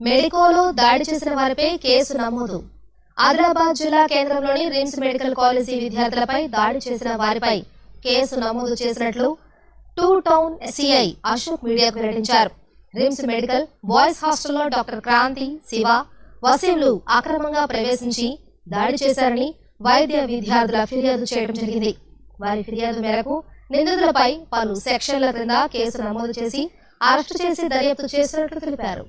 మెడికోలో దాడి చేసిన వారిపై కేసు నమోదు. ఆదిలాబాద్ జిల్లా కేంద్రంలోని రిమ్స్ మెడికల్ కాలేజీ విద్యార్థులపై దాడి చేసిన వారిపై కేసు నమోదు చేసినట్లు టూ టౌన్ సిఐ అశోక్ మీడియాకు వెల్లడించారు. రిమ్స్ మెడికల్ బాయ్స్ హాస్టల్లో డాక్టర్ క్రాంతి శివ వసీంలు అక్రమంగా ప్రవేశించి దాడి చేశారని వైద్య విద్యార్థుల ఫిర్యాదు చేయడం జరిగింది. వారి ఫిర్యాదు మేరకు నిందితులపై పలు సెక్షన్ల క్రింద కేసు నమోదు చేసి అరెస్టు చేసి దర్యాప్తు చేసినట్లు తెలిపారు.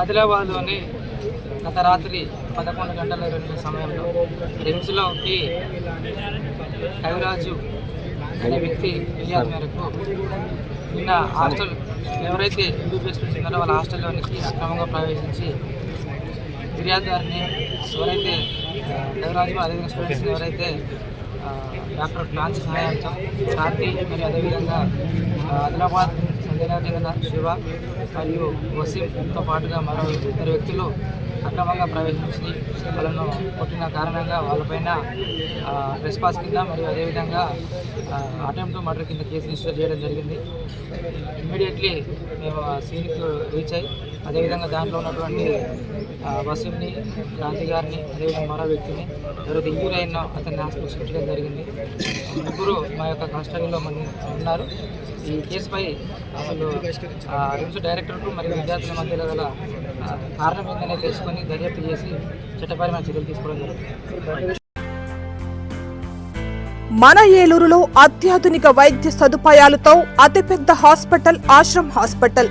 ఆదిలాబాద్లోని గత రాత్రి పదకొండు గంటల రెండు సమయంలో రిమ్స్లోకి కవిరాజు అనే వ్యక్తి ఫిర్యాదు మేరకు నిన్న హాస్టల్ ఎవరైతే ఎంబీబీఎస్ స్టూడెంట్స్ ఉన్నారో వాళ్ళ హాస్టల్లోనికి అక్రమంగా ప్రవేశించి ఫిర్యాదుదారిని ఎవరైతే కవిరాజు అదేవిధంగా స్టూడెంట్స్ ఎవరైతే డాక్టర్ ఫ్రాన్స్ సహాయంతో శాంతి మరియు అదేవిధంగా ఆదిలాబాద్ సంజయనగర్ చెందిన శివ మరియు వసీంతో పాటుగా మరో ఇద్దరు వ్యక్తులు అక్రమంగా ప్రవేశించి వాళ్ళను కొట్టిన కారణంగా వాళ్ళపైన రెస్పాన్స్ కింద మరియు అదేవిధంగా అటెంప్ట్ మర్డర్ కింద కేసు రిజిస్టర్ చేయడం జరిగింది. ఇమ్మీడియట్లీ మేము సీన్కి రీచ్ అయ్యి అదేవిధంగా దాంట్లో ఉన్నటువంటి ఆ, గాంధీ గారిని అదేవిధంగా మరో వ్యక్తిని తర్వాత ఇంజూరీ అయిన అతన్ని హాస్పిటల్ షిఫ్ట్ చేయడం జరిగింది. ముగ్గురు మా యొక్క కస్టడీలో మన ఉన్నారు. ఈ కేసుపై అసలు రిమ్స్ డైరెక్టర్కు మరియు విద్యార్థుల మధ్యలో గల కారణం ఏంటనే తెలుసుకొని దర్యాప్తు చేసి చట్టపరమైన చర్యలు తీసుకోవడం జరుగుతుంది. మన ఏలూరులో అత్యాధునిక వైద్య సదుపాయాలతో అతిపెద్ద హాస్పిటల్ ఆశ్రమ్ హాస్పిటల్.